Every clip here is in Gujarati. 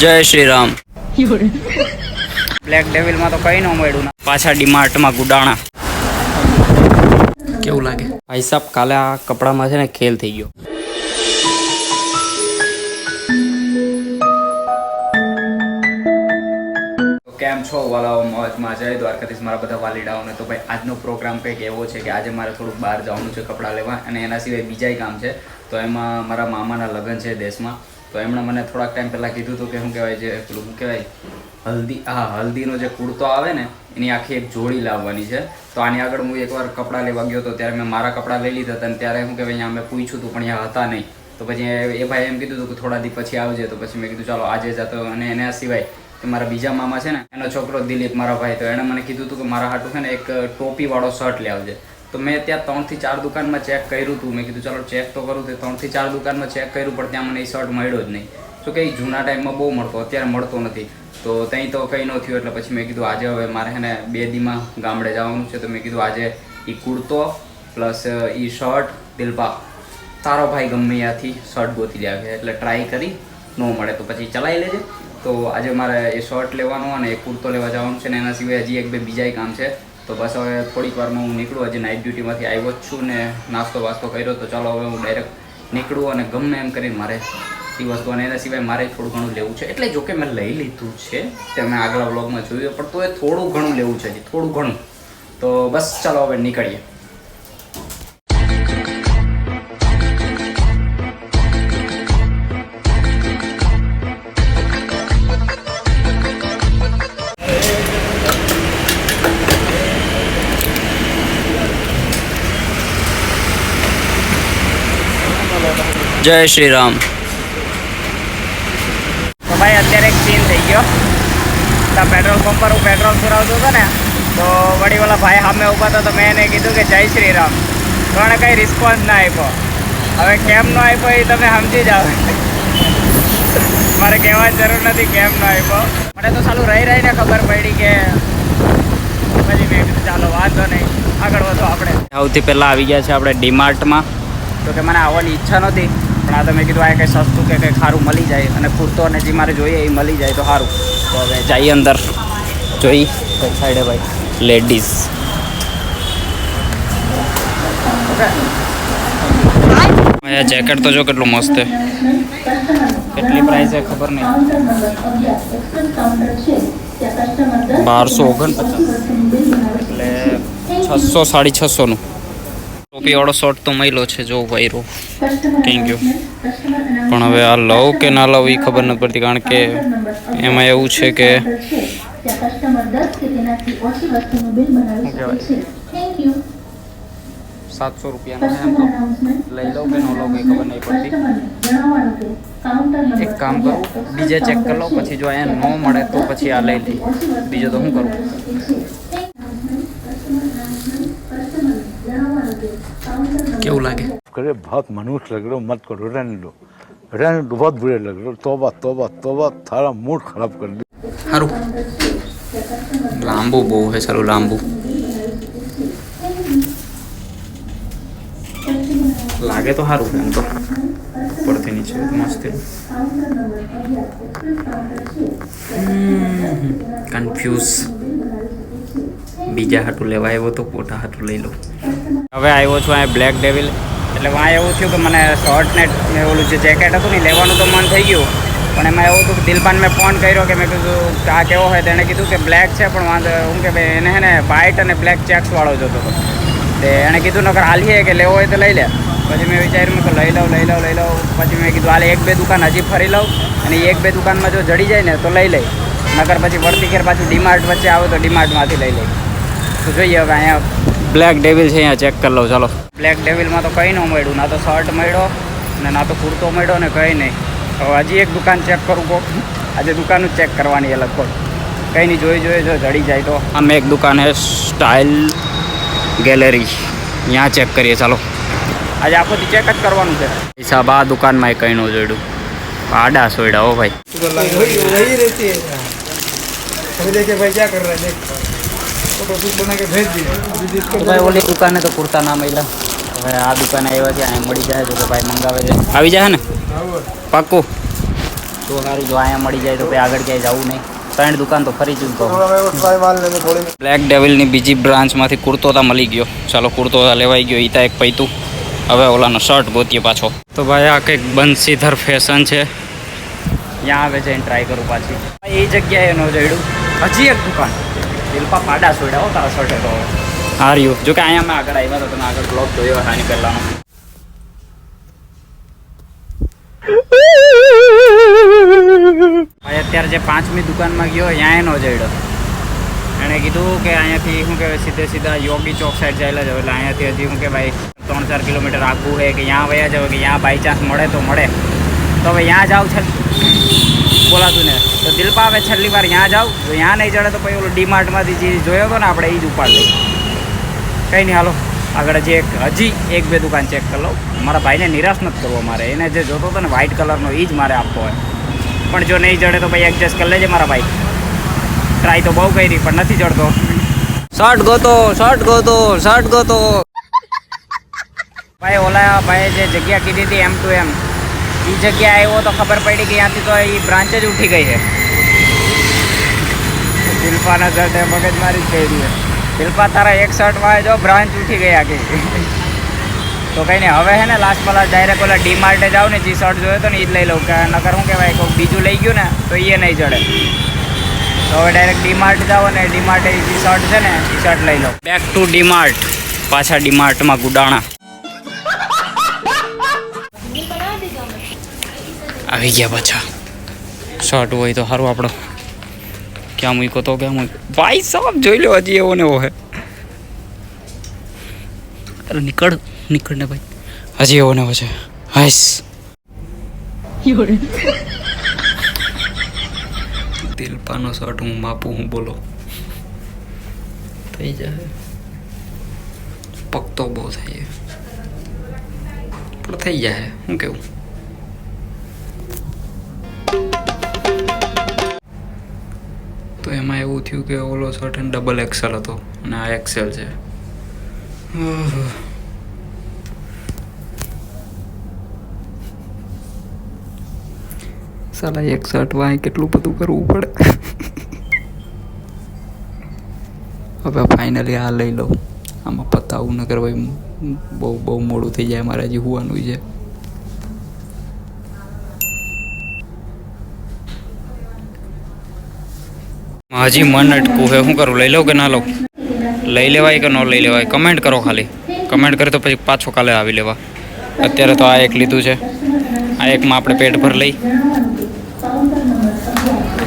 જય શ્રી રામ. બ્લેક ડેવિલમાં તો કઈ ન મળ્યું ના. પાછા ડીમાર્ટમાં ગુડાણા. કેવું લાગે? ભાઈ સાહેબ કાલે આ કપડામાં છે ને ખેલ થઈ ગયો. તો કેમ છો વાલાઓ? મોજમાં જય દ્વારકાધીશ મારા બધા વાલીડાઓને. તો ભાઈ આજનો પ્રોગ્રામ કંઈક એવો છે કે આજે મારે થોડુંક બહાર જવાનું છે કપડાં લેવા અને એના સિવાય બીજાય કામ છે. તો એમાં મારા મામાના લગ્ન છે દેશમાં. તો એમણે મને થોડાક ટાઈમ પહેલાં કીધું હતું કે શું કહેવાય જે, પેલું શું કહેવાય, હલ્દી, હા, હલ્દીનો જે કુર્તો આવે ને, એની આખી એક જોડી લાવવાની છે. તો આની આગળ હું એકવાર કપડાં લેવા ગયો હતો ત્યારે મેં મારા કપડાં લઈ લીધા હતા અને ત્યારે શું કહેવાય, અહીંયા મેં પૂછ્યું હતું, પણ અહીંયા હતા નહીં. તો પછી એ- ભાઈ એમ કીધું હતું કે થોડા દી પછી આવજે. તો પછી મેં કીધું, ચાલો, આજે જતો અને એના સિવાય કે મારા બીજા મામા છે ને, એનો છોકરો દિલીપ, મારા ભાઈ, તો એણે મને કીધું હતું કે મારા હાટું છે ને એક ટોપીવાળો શર્ટ લાવજે. તો મેં ત્યાં ત્રણથી ચાર દુકાનમાં ચેક કર્યું હતું મેં કીધું, ચાલો ચેક તો કરું. તે ત્રણથી ચાર દુકાનમાં ચેક કર્યું, પણ ત્યાં મને એ શર્ટ મળ્યો જ નહીં. શું કે જૂના ટાઈમમાં બહુ મળતો, અત્યારે મળતો નથી. તો ત્યાં તો કંઈ ન થયું, એટલે પછી મેં કીધું, આજે હવે મારે છે ને બે દીમાં ગામડે જવાનું છે. તો મેં કીધું, આજે એ કુર્તો પ્લસ એ શર્ટ દિલપા. તારો ભાઈ ગમે ત્યાંથી શર્ટ ગોતી લાવે એટલે ટ્રાય કરી, ન મળે. તો પછી ચલાવી લેજે. તો આજે મારે એ શર્ટ લેવાનો અને એ કુર્તો લેવા જવાનું છે ને એના સિવાય હજી એક બે બીજાય કામ છે. તો બસ હવે થોડીક વારમાં હું નીકળું. આજે નાઇટ ડ્યુટીમાંથી આવ્યો જ છું ને નાસ્તો વાસ્તો કર્યો તો ચાલો હવે હું ડાયરેક્ટ નીકળું અને ગમે એમ કરીને મારે એ વસ્તુ અને એના સિવાય મારે થોડું ઘણું લેવું છે. એટલે જોકે મેં લઈ લીધું છે. તે મેં આગલા બ્લોગમાં જોયું, પણ તો એ થોડું ઘણું લેવું છે થોડું ઘણું. તો બસ ચાલો હવે નીકળીએ. જય શ્રી રામ. તો ભાઈ અત્યારે એક સીન થઈ ગયો. તો પેટ્રોલ પંપ પર હું પેટ્રોલ પુરાવતો હતો ને તો વળી ઓલા ભાઈ સામે ઊભા હતા તો મેં એને કીધું કે જય શ્રી રામ. તો એણે કંઈ રિસ્પોન્સ ના આપ્યો. હવે કેમ ન આપ્યો એ તમે સમજી જાઓ. મારે કહેવાની જરૂર નથી કેમ ન આપ્યો. મને તો સાલું રહી રહીને ખબર પડી કે પછી મેં કીધું ચાલો વાંધો નહીં. આગળ વધો આપણે. સૌથી પહેલાં આવી ગયા છે આપણે ડીમાર્ટમાં. તો કે મને આવવાની ઈચ્છા નહોતી. પણ આ તમે કીધું આ કંઈ સસ્તું કે કંઈ સારું મળી જાય અને કુર્તો અને જે મારે જોઈએ એ મળી જાય તો સારું. તો હવે જઈએ અંદર. જોઈ કઈ સાઈડે ભાઈ લેડીઝ આ જેકેટ તો જો કેટલું મસ્ત છે. કેટલી પ્રાઇસ છે ખબર નહીં. બારસો ઓગણપચાસ. એટલે છસો સાડી છસોનું. ટોપી વાળો શર્ટ તો મહિલો છે, જો વાયરો. થેન્ક યુ પણ હવે આ લવ કે ના લવ એ ખબર નથી પડતી, કારણ કે એમાં એવું છે કે સાતસો રૂપિયાનો લઈ લઉં કે ન લઉં, કંઈ ખબર નહીં પડતી. એક કામ કરું, બીજે ચેક કરી લઉં, પછી જો અહીંયા ન મળે તો પછી આ લઈ લઈ બીજું તો શું કરું? કેવું લાગે करे बहुत मनुष्य लग रहे हो मत करो रहने दो रहने दो बहुत बुरे लग रहे हो तोबा तोबा तोबा थारा मूड खराब कर दिया સારું લાંબુ બહુ છે સારું લાંબુ લાગે તો સારું એમ તો ઉપરથી નીચે મસ્ત કન્ફ્યુઝ બીજા હાટું લેવા આવ્યો તો પોતા હાટું લઈ લઉં હવે આવ્યો છું અહીંયા બ્લેક ડેવિલ એટલે વાં એવું થયું કે મને શર્ટ ને ઓલું જે જેકેટ હતું ને લેવાનું તો મન થઈ ગયું. પણ એમાં એવું હતું કે દિલપાન મેં ફોન કર્યો કે મેં કીધું, આ કેવો હોય તેણે કીધું કે બ્લેક છે, પણ વાંધો હું કે ભાઈ, એને હે ને અને બ્લેક ચેક્સવાળો જોતો હતો. તે એણે કીધું, નકર હાલીએ કે લેવો હોય તો લઈ લે. પછી મેં વિચાર્યું કે લઈ લઉં લઈ લઉં લઈ લઉં. પછી મેં કીધું, હાલે એક બે દુકાન હજી ફરી લઉં અને એક બે દુકાનમાં જો જડી જાય ને તો લઈ લઈ. નગર પછી વળતી ખેર પાછું ડીમાર્ટ વચ્ચે આવે તો ડીમાર્ટમાંથી લઈ લઈ. તો જોઈએ હવે અહીંયા બ્લેક ડેવિલ છે અહીંયા ચેક કરી લઉં ચાલો. બ્લેક ડેવિલમાં તો કંઈ ન મળ્યું. ના તો શર્ટ મળ્યો ને ના તો કુર્તો મળ્યો ને કંઈ નહીં. હવે હજી એક દુકાન ચેક કરું કહું આજે દુકાન જ ચેક કરવાની એ લગભગ. કંઈ નહીં જોઈ જોઈએ જો જડી જાય તો. આમ એક દુકાન હે સ્ટાઇલ ગેલેરી ત્યાં ચેક કરીએ ચાલો. આજે આખોથી ચેક જ કરવાનું છે. હિસાબ આ દુકાનમાં કંઈ ન જોડ્યું આડા સોયડા હો ભાઈ. वही वही रहती है अभी देखिए भाई क्या कर रहा है देख फोटो शूट बना के भेज दिए अभी जिसको તો ભાઈ ઓલી દુકાને તો કુર્તા ના મળ્યા હવે આ દુકાને આવ્યા છે અહીંયા મળી જાય તો કે ભાઈ મંગાવે છે આવી જાય ને हाँ, वो પાક્કું તો સારું જો અહીંયા મળી જાય તો પછી આગળ ક્યાંય જવું નહીં ત્રણ દુકાન તો ફરી ચૂકો બ્લેક ડેવિલની બીજી બ્રાન્ચમાંથી કુર્તોતા મળી ગયો ચાલો કુર્તોતા લેવાઈ ગયો ઈતા એક પૈતું હવે ઓલાનો શર્ટ ગોતીએ પાછો તો ભાઈ આ કંઈક બંસીધર ફેશન છે ત્યાં આવે છે ટ્રાય કરું પાછી એ જગ્યાએ ન જડ્યું હજી એક દુકાન દિલપા પાડા છોડ્યા હો, તારા શર્ટે તો. યુ જો કે અહીંયા મેં આગળ આવ્યા તો તમે આગળ બ્લોક જોયો, હાની પહેલાનો અત્યારે જે પાંચમી દુકાનમાં ગયો ત્યાં એનો જડ્યો એણે કીધું કે અહીંયાથી, શું કહેવાય, સીધે સીધા યોગી ચોક સાઈડ ચાલ્યા જાવ એટલે અહીંયાથી હજી શું ભાઈ ત્રણ ચાર કિલોમીટર આગું છે કે ત્યાં વયા જાવ કે ત્યાં બાય ચાન્સ મળે તો મળે. તો હવે ત્યાં જાવ છે બોલાતું ને. તો દિલપા હવે છેલ્લી વાર ત્યાં જાઉં. તો ત્યાં નહીં ચડે તો પછી ઓલું ડીમાર્ટમાંથી જે જોયો હતો ને આપણે એ જ ઉપાડ લઈ કંઈ નહીં, હાલો. આગળ જે એક, હજી એક બે દુકાન ચેક કરી લઉં. મારા ભાઈને નિરાશ નથી કરવો મારે. એને જે જોતો હતો ને વ્હાઇટ કલરનો એ જ મારે આપવો હોય. પણ જો નહીં ચડે તો ભાઈ એડજસ્ટ કરી લેજે મારા ભાઈ. ટ્રાય તો બહુ કરી, પણ નથી ચડતો. શર્ટ ગોતો શર્ટ ગોતો શર્ટ ગોતો. ભાઈ, ઓલા ભાઈ જે જગ્યા કીધી હતી એમ ટુ એમ એ જગ્યા આવ્યો તો ખબર પડી કે ત્યાંથી તો એ બ્રાન્ચ જ ઉઠી ગઈ છે. શિલ્પાના શર્ટે મગજ મારી જ કરી છે. શિલ્પા તારા એક શર્ટમાં જો બ્રાન્ચ ઉઠી ગઈ આખી. તો કંઈ નહીં હવે હે ને લાસ્ટ પહેલાં ડાયરેક્ટ ઓલા ડી માર્ટે જાવ ને જે શર્ટ જોયો તો ને એ જ લઈ લઉં. કે નકર શું કહેવાય કોઈ બીજું લઈ ગયું ને તો એ નહીં ચડે. તો હવે ડાયરેક્ટ ડીમાર્ટ જાઓ ને ડી માર્ટે જે શર્ટ છે ને એ શર્ટ લઈ લો. બેક ટુ ડીમાર્ટ પાછા ડીમાર્ટમાં ગુડાણા. આવી ગયા પાછા. શર્ટ હોય તો સારું આપણો ક્યાં મૂક્યો તો ક્યાં મૂક્યો? ભાઈ સાહેબ જોઈ લો હજી એવો ને એવો હે. અરે નીકળ નીકળ ને ભાઈ. હજી એવો ને એવો છે. હાઈસ. દિલપાનો શર્ટ હું માપું હું બોલો. થઈ જાય. પકતો બહુ થાય પણ થઈ જાય શું કેવું? તો એમાં એવું થયું કે ઓલો શર્ટ ડબલ એક્સેલ હતો. અને આ એક્સેલ છે. સાલા, એક શર્ટ વાય કેટલું બધું કરવું પડે? હવે ફાઇનલી આ લઈ લઉં. આમાં પતાવું ન કરવા બહુ બહુ મોડું થઈ જાય મારે હજી હોવાનું છે. હજી મન અટકું હે શું કરું? લઈ લઉં કે ના લઉં? લઈ લેવાય કે ન લઈ લેવાય? કમેન્ટ કરો ખાલી. કમેન્ટ કરે તો પછી પાછો કાલે આવી લેવા. અત્યારે તો આ એક લીધું છે. આ એકમાં આપણે પેટ ભર લઈ.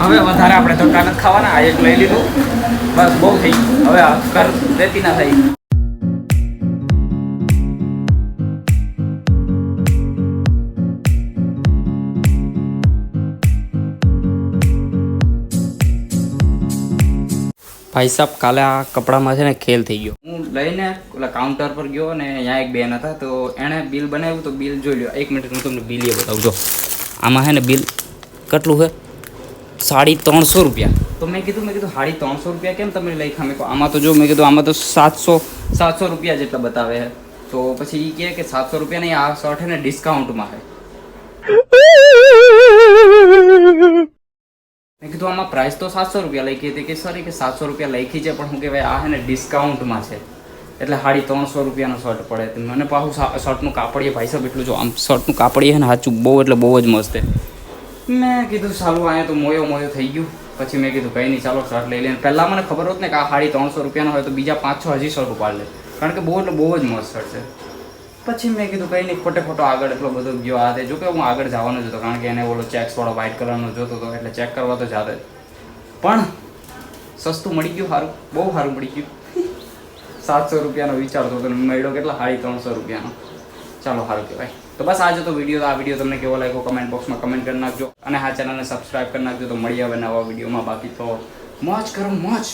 હવે વધારે આપણે ધક્કા નથી ખાવાના, આ એક લઈ લીધું. બસ બહુ થઈ હવે કર દેતી ના થઈ. ભાઈ સાહેબ કાલે આ કપડામાં છે ને ખેલ થઈ ગયો. હું લઈને ઓલા કાઉન્ટર પર ગયો અને અહીંયા એક બેન હતા, તો એણે બિલ બનાવ્યું, તો બિલ જોઈ લ્યો. એક મિનિટ હું તમને બિલ એ બતાવું. જો, આમાં છે ને બિલ કેટલું છે? સાડી ત્રણસો રૂપિયા. તો મેં કીધું મેં કીધું સાડી ત્રણસો રૂપિયા કેમ તમે લઈ મેં કહું આમાં તો જો, મેં કીધું, આમાં તો સાતસો સાતસો રૂપિયા જેટલા બતાવે છે. તો પછી એ કહે કે સાતસો રૂપિયા નહીં, આ શર્ટ છે ને ડિસ્કાઉન્ટમાં છે. મેં કીધું, આમાં પ્રાઇસ તો સાતસો રૂપિયા લખી હતી કે સર કે સાતસો રૂપિયા લખી છે, પણ હું કહેવાય, આ છે ને ડિસ્કાઉન્ટમાં છે. એટલે સાડી ત્રણસો રૂપિયાનો શર્ટ પડે મને પાછું શર્ટનું કાપડીએ, ભાઈ સાહેબ, એટલું જો આમ શર્ટનું કાપડીએ ને, સાચું બહુ એટલે બહુ જ મસ્ત મેં કીધું, સારું, અહીંયા તો મોયો મોયો થઈ ગયું. પછી મેં કીધું, કંઈ નહીં, ચાલો શર્ટ લઈ લઈને. પહેલાં મને ખબર હોત ને કે આ સાડી ત્રણસો રૂપિયાનો હોય તો બીજા પાંચ છ હજી શર્ટ ઉપાડ લે. કારણ કે બહુ એટલે બહુ જ મસ્ત શર્ટ છે. પછી મેં કીધું કંઈ નહીં, ખોટે ખોટો આગળ એટલો બધો ગયો આ તે. જો કે હું આગળ જવાનો જ હતો, કારણ કે એને ઓલો ચેક્સ વાળો વ્હાઇટ કલરનો જોતો હતો, એટલે ચેક કરવા તો જાતે પણ સસ્તું મળી ગયું સારું, બહુ સારું મળી ગયું. સાતસો રૂપિયાનો વિચારતો હતો મળ્યો કેટલા? સાડી ત્રણસો રૂપિયાનો. ચાલો, સારું કહેવાય. તો બસ આજે તો વીડિયો આ વીડિયો તમને કેવો લાગ્યો કમેન્ટ બોક્સમાં કમેન્ટ કરી નાખજો. અને આ ચેનલને સબસ્ક્રાઇબ કરી નાખજો તો મળીએ હવે નવા વિડીયોમાં બાકી તો મોજ કરો, મોજ.